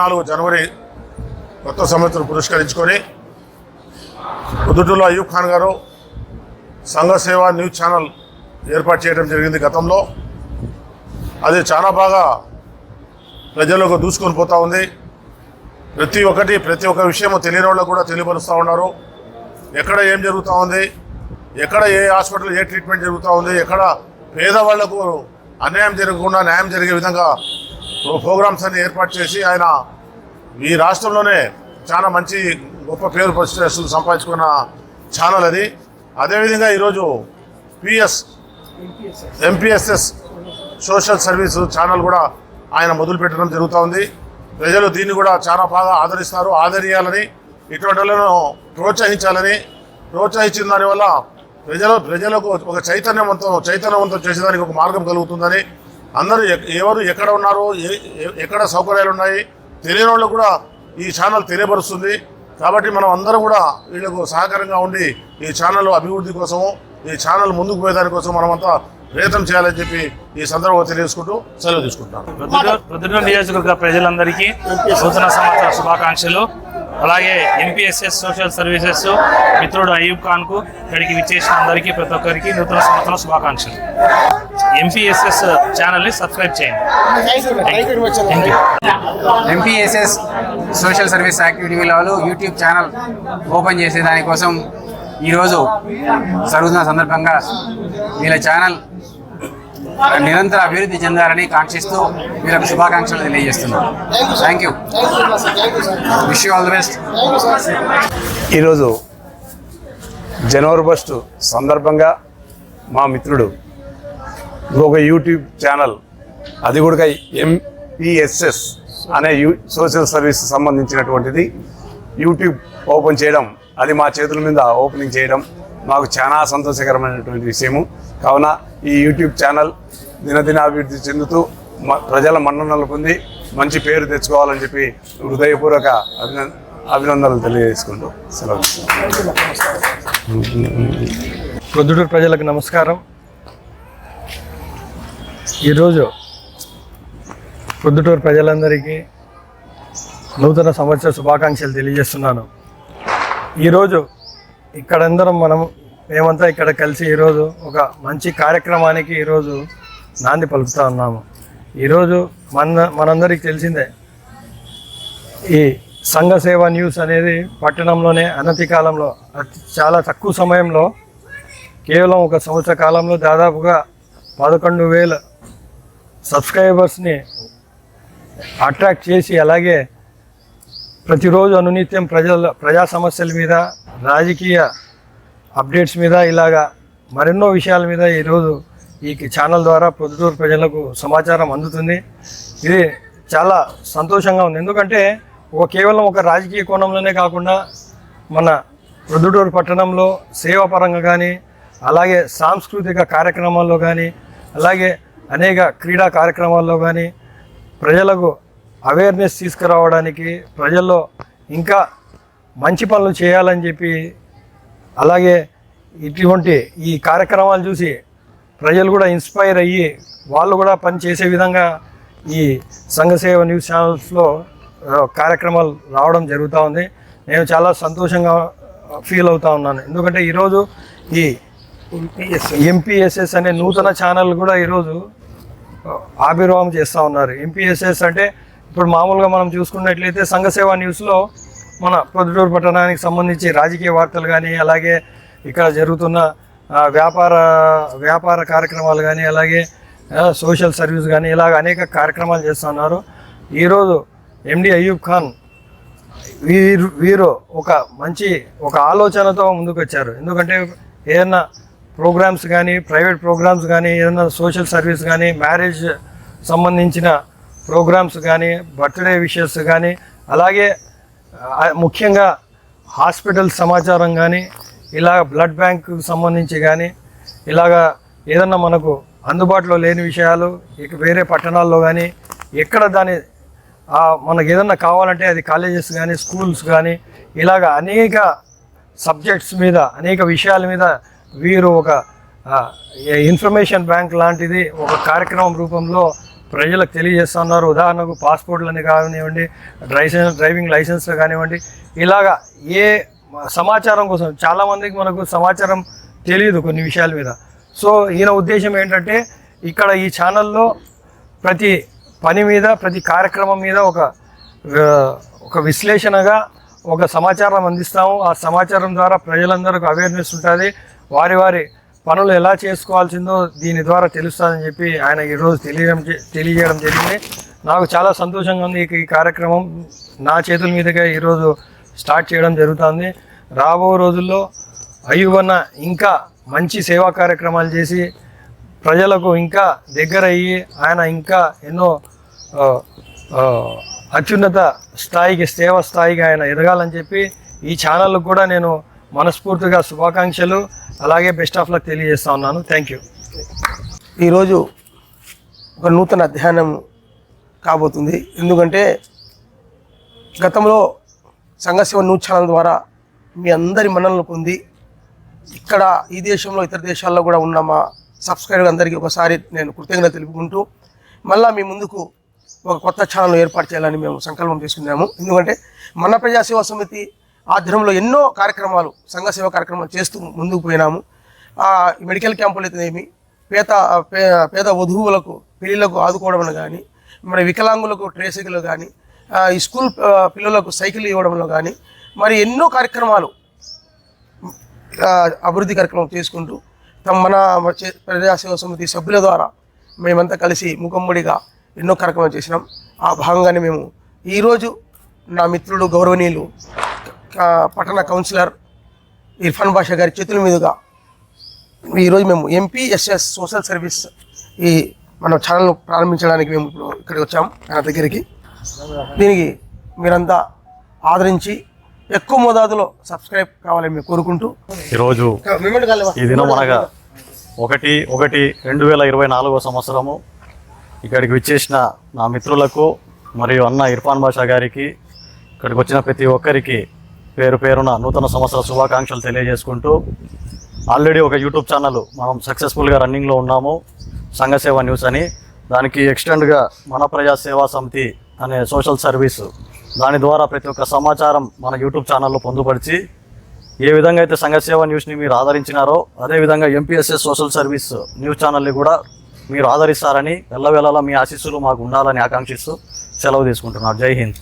పద్నాలుగు నాలుగు జనవరి కొత్త సంవత్సరం పురస్కరించుకొని పొద్దుటూరులో అయ్యూబ్ ఖాన్ గారు సంఘ సేవ న్యూస్ ఛానల్ ఏర్పాటు చేయడం జరిగింది గతంలో. అది చాలా బాగా ప్రజలకు దూసుకొని పోతూ ఉంది. ప్రతి ఒక్కటి ప్రతి ఒక్క విషయము తెలియని వాళ్ళకు కూడా తెలియపరుస్తూ ఉన్నారు. ఎక్కడ ఏం జరుగుతూ ఉంది? ఎక్కడ ఏ హాస్పిటల్ ఏ ట్రీట్మెంట్ జరుగుతూ ఉంది? ఎక్కడ పేదవాళ్ళకు అన్యాయం జరగకుండా న్యాయం జరిగే విధంగా ప్రోగ్రామ్స్ అన్ని ఏర్పాటు చేసి ఆయన ఈ రాష్ట్రంలోనే చాలా మంచి గొప్ప పేరు ప్రతిష్టలు సంపాదించుకున్న ఛానల్ అది. అదేవిధంగా ఈరోజు PS MPSS social service channel కూడా ఆయన మొదలు పెట్టడం జరుగుతూ ఉంది. ప్రజలు దీన్ని కూడా చాలా బాగా ఆదరిస్తారు ఆదరించాలని ఇటువంటి వాళ్ళను ప్రోత్సహించాలని. ప్రోత్సహించిన దానివల్ల ప్రజలు ప్రజలకు ఒక చైతన్యవంతం చైతన్యవంతం చేసేదానికి ఒక మార్గం కలుగుతుందని అందరూ ఎవరు ఎక్కడ ఉన్నారు ఏ- ఎక్కడ సౌకర్యాలు ఉన్నాయి తెలియని వాళ్ళకు కూడా ఈ ఛానల్ తెలియపరుస్తుంది. కాబట్టి మనం అందరం కూడా వీళ్ళకు సహకారంగా ఉండి ఈ ఛానల్ అభివృద్ధి కోసము ఈ ఛానల్ ముందుకు పోయేదానికోసం మనమంతా ప్రయత్నం చేయాలని చెప్పి ఈ సందర్భంగా తెలియజేసుకుంటూ సెలవు తీసుకుంటాను ప్రొద్దుటూరు నియోజకవర్గ ప్రజలందరికీ నూతన సంవత్సర శుభాకాంక్షలు. అలాగే ఎంపీఎస్ఎస్ సోషల్ సర్వీసెస్ మిత్రుడు అయ్యూబ్ ఖాన్కు ఇక్కడికి విచ్చేసిన అందరికీ ప్రతి ఒక్కరికి నూతన సంవత్సరం శుభాకాంక్షలు. ఎంపీఎస్ఎస్ ఛానల్ని సబ్స్క్రైబ్ చేయండి. Thank you MPSS social service activity వాళ్ళు యూట్యూబ్ ఛానల్ ఓపెన్ చేసే దానికోసం ఈరోజు జరుగుతున్న సందర్భంగా వీళ్ళ ఛానల్ నిరంతర అభివృద్ధి చెందాలని కాంక్షిస్తూ వీళ్ళకు శుభాకాంక్షలు తెలియజేస్తున్నాం. Thank you wish you all the best ఈరోజు జనవరి ఫస్ట్ సందర్భంగా మా మిత్రుడు ఇంకొక యూట్యూబ్ ఛానల్ అది కూడా ఎంపిఎస్ఎస్ అనే యూ సోషల్ సర్వీస్ సంబంధించినటువంటిది యూట్యూబ్ ఓపెన్ చేయడం అది మా చేతుల మీద ఓపెనింగ్ చేయడం మాకు చాలా సంతోషకరమైనటువంటి విషయము. కావున ఈ యూట్యూబ్ ఛానల్ దినదిన అభివృద్ధి చెందుతూ మ- ప్రజల మన్ననలు పొంది మంచి పేరు తెచ్చుకోవాలని చెప్పి హృదయపూర్వక అభినంద అభినందనలు తెలియజేసుకుంటూ సెలవు ప్రొద్దుటూరు ప్రజలకు నమస్కారం. ఈరోజు ప్రొద్దుటూరు ప్రజలందరికీ నూతన సంవత్సర శుభాకాంక్షలు తెలియజేస్తున్నాను. ఈరోజు ఇక్కడందరం మనం మేమంతా ఇక్కడ కలిసి ఈరోజు ఒక మంచి కార్యక్రమానికి ఈరోజు నాంది పలుకుతా ఉన్నాము. ఈరోజు మన మనందరికీ తెలిసిందే ఈ సంఘ సేవ న్యూస్ అనేది పట్టణంలోనే అనతి కాలంలో చాలా తక్కువ సమయంలో కేవలం ఒక సంవత్సర కాలంలో దాదాపుగా పదకొండు వేల సబ్స్క్రైబర్స్ని అట్రాక్ట్ చేసి అలాగే ప్రతిరోజు అనునిత్యం ప్రజల ప్రజా సమస్యల మీద రాజకీయ అప్డేట్స్ మీద ఇలాగా మరెన్నో విషయాల మీద ఈరోజు ఈ ఛానల్ ద్వారా పొద్దుటూరు ప్రజలకు సమాచారం అందుతుంది. ఇది చాలా సంతోషంగా ఉంది. ఎందుకంటే ఒక కేవలం ఒక రాజకీయ కోణంలోనే కాకుండా మన పొద్దుటూరు పట్టణంలో సేవాపరంగా కానీ అలాగే సాంస్కృతిక కార్యక్రమాల్లో కానీ అలాగే అనేక క్రీడా కార్యక్రమాల్లో కానీ ప్రజలకు అవేర్నెస్ తీసుకురావడానికి ప్రజల్లో ఇంకా మంచి పనులు చేయాలని చెప్పి అలాగే ఇటువంటి ఈ కార్యక్రమాలు చూసి ప్రజలు కూడా ఇన్స్పైర్ అయ్యి వాళ్ళు కూడా పని చేసే విధంగా ఈ సంఘసేవ న్యూస్ ఛానల్స్లో కార్యక్రమాలు రావడం జరుగుతూ ఉంది. నేను చాలా సంతోషంగా ఫీల్ అవుతా ఉన్నాను. ఎందుకంటే ఈరోజు ఈ ఎంపీఎస్ఎస్ అనే నూతన ఛానల్ కూడా ఈరోజు ఆవిర్భావం చేస్తూ ఉన్నారు. ఎంపీఎస్ఎస్ అంటే ఇప్పుడు మామూలుగా మనం చూసుకున్నట్లయితే సంఘసేవ న్యూస్లో మన పొద్దుటూరు పట్టణానికి సంబంధించి రాజకీయ వార్తలు కానీ అలాగే ఇక్కడ జరుగుతున్న వ్యాపార వ్యాపార కార్యక్రమాలు కానీ అలాగే సోషల్ సర్వీస్ కానీ ఇలాగ అనేక కార్యక్రమాలు చేస్తున్నారు. ఈరోజు ఎండి అయ్యూబ్ ఖాన్ వీరు వీరు ఒక మంచి ఒక ఆలోచనతో ముందుకు వచ్చారు ఎందుకంటే ఏదైనా ప్రోగ్రామ్స్ కానీ ప్రైవేట్ ప్రోగ్రామ్స్ కానీ ఏదైనా సోషల్ సర్వీస్ కానీ మ్యారేజ్ సంబంధించిన ప్రోగ్రామ్స్ కానీ బర్త్డే విషెస్ కానీ అలాగే ముఖ్యంగా హాస్పిటల్ సమాచారం కానీ ఇలాగ బ్లడ్ బ్యాంకు సంబంధించి కానీ ఇలాగా ఏదన్నా మనకు అందుబాటులో లేని విషయాలు ఇక వేరే పట్టణాల్లో కానీ ఎక్కడ దాని మనకు ఏదన్నా కావాలంటే అది కాలేజెస్ కానీ స్కూల్స్ కానీ ఇలాగ అనేక సబ్జెక్ట్స్ మీద అనేక విషయాల మీద వీరు ఒక ఇన్ఫర్మేషన్ బ్యాంక్ లాంటిది ఒక కార్యక్రమం రూపంలో ప్రజలకు తెలియజేస్తున్నారు. ఉదాహరణకు పాస్పోర్ట్లని కానివ్వండి డ్రైసెన్స్ డ్రైవింగ్ లైసెన్స్ కానివ్వండి. ఇలాగా ఏ సమాచారం కోసం చాలామందికి మనకు సమాచారం తెలియదు కొన్ని విషయాల మీద. సో ఈయన ఉద్దేశం ఏంటంటే ఇక్కడ ఈ ఛానల్లో ప్రతి పని మీద ప్రతి కార్యక్రమం మీద ఒక ఒక విశ్లేషణగా ఒక సమాచారం అందిస్తాము. ఆ సమాచారం ద్వారా ప్రజలందరికీ అవేర్నెస్ ఉంటుంది. వారి వారి పనులు ఎలా చేసుకోవాల్సిందో దీని ద్వారా తెలుస్తుందని చెప్పి ఆయన ఈరోజు తెలియడం తెలియజేయడం జరిగింది. నాకు చాలా సంతోషంగా ఉంది ఈ- కార్యక్రమం నా చేతుల మీదుగా ఈరోజు స్టార్ట్ చేయడం జరుగుతుంది. రాబో రోజుల్లో అయ్యువన్న ఇంకా మంచి సేవా కార్యక్రమాలు చేసి ప్రజలకు ఇంకా దగ్గర అయ్యి ఆయన ఇంకా ఎన్నో అత్యున్నత స్థాయికి సేవ స్థాయికి ఆయన ఎదగాలని చెప్పి ఈ ఛానల్కు కూడా నేను మనస్ఫూర్తిగా శుభాకాంక్షలు. అలాగే బెస్ట్ ఆఫ్ లక్ తెలియజేస్తా ఉన్నాను. థ్యాంక్ యూ ఈరోజు ఒక నూతన అధ్యయనం కాబోతుంది. ఎందుకంటే గతంలో సంఘశివ న్యూస్ ఛానల్ ద్వారా మీ అందరి మన్ననలు పొంది ఇక్కడ ఈ దేశంలో ఇతర దేశాల్లో కూడా ఉన్న మా సబ్స్క్రైబర్ అందరికీ ఒకసారి నేను కృతజ్ఞత తెలుపుకుంటూ మళ్ళీ మీ ముందుకు ఒక కొత్త ఛానల్ ఏర్పాటు చేయాలని మేము సంకల్పం చేసుకున్నాము. ఎందుకంటే మన ప్రజాసేవా సమితి ఆధ్వర్యంలో ఎన్నో కార్యక్రమాలు సంఘ సేవ కార్యక్రమాలు చేస్తూ ముందుకు పోయినాము. ఈ మెడికల్ క్యాంపులు అయితేనేమి పేద పే- పేద వధువులకు పెళ్ళిళ్ళకు ఆదుకోవడంలో కానీ మరి వికలాంగులకు ట్రేసైకిల్ కానీ ఈ స్కూల్ పిల్లలకు సైకిల్ ఇవ్వడంలో కానీ మరి ఎన్నో కార్యక్రమాలు అభివృద్ధి కార్యక్రమం చేసుకుంటూ తమ మన చే- ప్రజాసేవ సమితి సభ్యుల ద్వారా మేమంతా కలిసి ముఖమ్మడిగా ఎన్నో కార్యక్రమాలు చేసినాం. ఆ భాగంగానే మేము ఈరోజు నా మిత్రుడు గౌరవనీయులు పట్టణ కౌన్సిలర్ ఇర్ఫాన్ బాషా గారి చేతుల మీదుగా ఈరోజు మేము ఎంపీఎస్ఎస్ సోషల్ సర్వీస్ ఈ మన ఛానల్ ప్రారంభించడానికి మేము ఇప్పుడు ఇక్కడికి వచ్చాము ఆయన దగ్గరికి. దీనికి మీరంతా ఆదరించి ఎక్కువ మోతాదులో సబ్స్క్రైబ్ కావాలని మేము కోరుకుంటూ ఈరోజు ఈ దినం అనగా ఒకటి ఒకటి రెండు వేల ఇరవై నాలుగో సంవత్సరము. ఇక్కడికి విచ్చేసిన నా మిత్రులకు మరియు అన్న ఇర్ఫాన్ బాషా గారికి ఇక్కడికి వచ్చిన ప్రతి ఒక్కరికి పేరు పేరున నూతన సంవత్సర శుభాకాంక్షలు తెలియజేసుకుంటూ ఆల్రెడీ ఒక యూట్యూబ్ ఛానల్ మనం సక్సెస్ఫుల్గా రన్నింగ్లో ఉన్నాము సంఘసేవ న్యూస్ అని. దానికి ఎక్స్టెండ్గా మన ప్రజా సేవా సమితి అనే సోషల్ సర్వీస్ దాని ద్వారా ప్రతి ఒక్క సమాచారం మన యూట్యూబ్ ఛానల్లో పొందుపరిచి ఏ విధంగా అయితే సంఘసేవ న్యూస్ని మీరు ఆదరించినారో అదేవిధంగా ఎంపీఎస్ఎస్ సోషల్ సర్వీస్ న్యూస్ ఛానల్ని కూడా మీరు ఆదరిస్తారని వెళ్ళవేళలా మీ ఆశీస్సులు మాకు ఉండాలని ఆకాంక్షిస్తూ సెలవు తీసుకుంటున్నారు జై హింద్.